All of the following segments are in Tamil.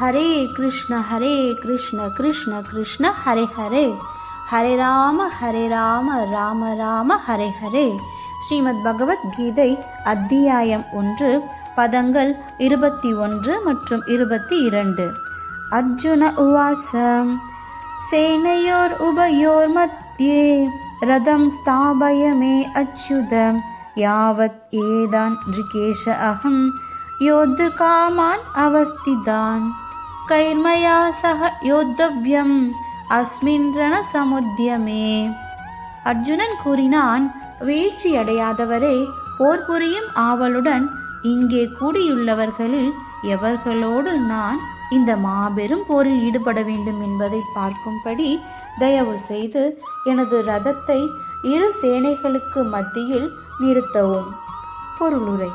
ஹரே கிருஷ்ண ஹரே கிருஷ்ண கிருஷ்ண கிருஷ்ண ஹரே ஹரே. ஹரே ராம ஹரே ராம ராம ராம ஹரே ஹரே. ஸ்ரீமத் பகவத்கீதை அத்தியாயம் ஒன்று பதங்கள் இருபத்தி ஒன்று மற்றும் இருபத்தி இரண்டு. அர்ஜுன உவாசம் சேனையோர் உபயோர் மத்தியே ரதம் ஸ்தாபய மே அச்சுதம் யாவத் ஏதான் ரிகேஷ அகம் யோத்து காமான் कैर्मया सह சக யோத்தவ்யம். அஸ்மின் சமுத்தியமே அர்ஜுனன் கூறினான் வீழ்ச்சியடையாதவரே போர் புரியும் ஆவலுடன் இங்கே கூடியுள்ளவர்களில் எவர்களோடு நான் இந்த மாபெரும் போரில் ஈடுபட வேண்டும் என்பதை பார்க்கும்படி தயவு செய்து எனது ரதத்தை இரு சேனைகளுக்கு மத்தியில் நிறுத்தவும். பொருளுரை.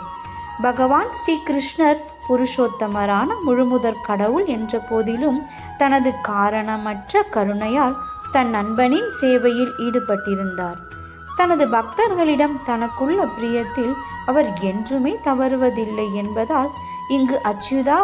பகவான் ஸ்ரீகிருஷ்ணர் புருஷோத்தமரான முழுமுதற் கடவுள் என்ற போதிலும் தனது காரணமற்ற கருணையால் தன் நண்பனின் சேவையில் ஈடுபட்டிருந்தார். தனது பக்தர்களிடம் தனக்குள்ள பிரியத்தில் அவர் என்றுமே தவறுவதில்லை என்பதால் இங்கு அச்சுதா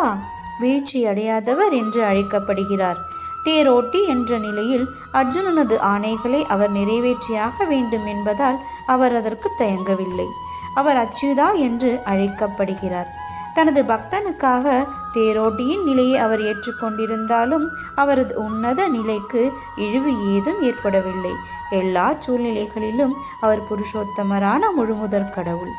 வீழ்ச்சி அடையாதவர் என்று அழைக்கப்படுகிறார். தேரோட்டி என்ற நிலையில் அர்ஜுனனது ஆணைகளை அவர் நிறைவேற்றியாக வேண்டும் என்பதால் அவர் அதற்கு தயங்கவில்லை. அவர் அச்சுதா என்று அழைக்கப்படுகிறார். தனது பக்தனுக்காக தேரோட்டியின் நிலையை அவர் ஏற்றுக்கொண்டிருந்தாலும் அவரது உன்னத நிலைக்கு இழிவு ஏதும் ஏற்படவில்லை. எல்லா சூழ்நிலைகளிலும் அவர் புருஷோத்தமரான முழுமுதற் கடவுள்.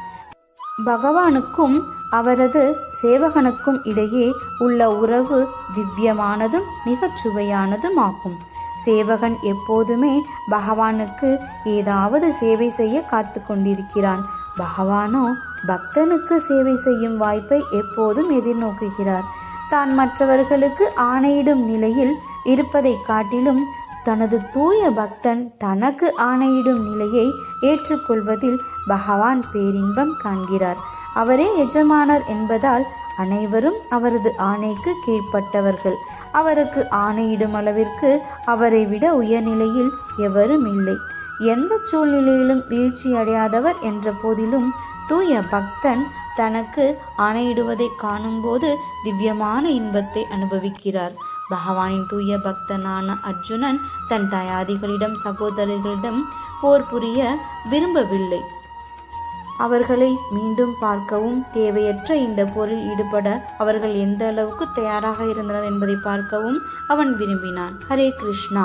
பகவானுக்கும் அவரது சேவகனுக்கும் இடையே உள்ள உறவு திவ்யமானதும் மிகச் சுவையானதும் ஆகும். சேவகன் எப்போதுமே பகவானுக்கு ஏதாவது சேவை செய்ய காத்து கொண்டிருக்கிறான். பகவானோ பக்தனுக்கு சேவை செய்யும் வாய்ப்பை எப்போதும் எதிர்நோக்குகிறார். தான் மற்றவர்களுக்கு ஆணையிடும் நிலையில் இருப்பதை காட்டிலும் தனது தூய பக்தன் தனக்கு ஆணையிடும் நிலையை ஏற்றுக்கொள்வதில் பகவான் பேரின்பம் காண்கிறார். அவரே எஜமானர் என்பதால் அனைவரும் அவரது ஆணைக்கு கீழ்ப்பட்டவர்கள். அவருக்கு ஆணையிடும் அளவிற்கு அவரை விட உயர்நிலையில் எவரும் இல்லை. எந்த சூழ்நிலையிலும் வீழ்ச்சி அடையாதவர் என்ற போதிலும் தூய பக்தன் தனக்கு ஆணையிடுவதை காணும்போது திவ்யமான இன்பத்தை அனுபவிக்கிறார். பகவானின் தூய பக்தனான அர்ஜுனன் தன் தயாதிகளிடம் சகோதரர்களிடம் போர் புரிய விரும்பவில்லை. அவர்களை மீண்டும் பார்க்கவும் தேவையற்ற இந்த போரில் ஈடுபட அவர்கள் எந்த அளவுக்கு தயாராக இருந்தனர் என்பதை பார்க்கவும் அவன் விரும்பினான். ஹரே கிருஷ்ணா!